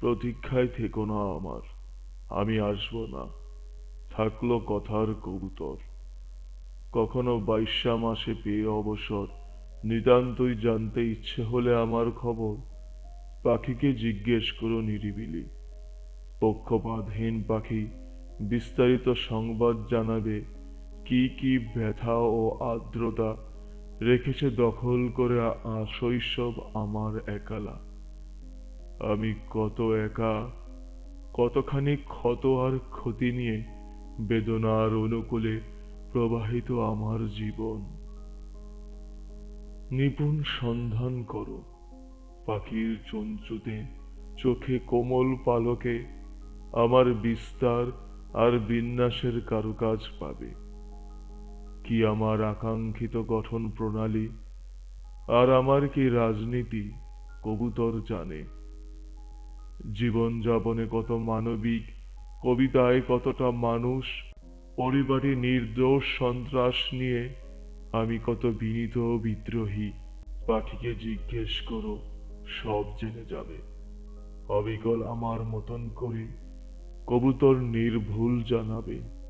প্রতীক্ষায় থেকো না আমার। আমি আসব না। থাকল কথার কবুতর। কখনো বাইশা মাসে পেয়ে অবসর। নিতান্তই জানতে ইচ্ছে হলে আমার খবর। পাখিকে জিজ্ঞেস করো নিরিবিলি। পক্ষপাতহীন পাখি বিস্তারিত সংবাদ জানাবে। কি কি ব্যথা ও আর্দ্রতা রেখেছে দখল করে শৈশব আমার একালা। আমি কত একা, কতখানি ক্ষত আর ক্ষতি নিয়ে বেদনার অনুকূলে প্রবাহিত আমার জীবন। নিপুণ সন্ধান করো, পাখির চঞ্চুতে চোখে কোমল পালকে আমার বিস্তার আর বিন্যাসের কারুকাজ পাবে। কি আমার আকাঙ্ক্ষিত গঠন প্রণালী আর আমার কি রাজনীতি, কবুতর জানে। জীবন যাপনে কত মানবিক, কবিতায় কতটা মানুষ, পরিবারে নির্দোষ সন্ত্রাস নিয়ে আমি কত বিনীত বিদ্রোহী। পাখিকে জিজ্ঞেস করো, সব জেনে যাবে। অবিকল আমার মতন করে কবুতর নির্ভুল জানাবে।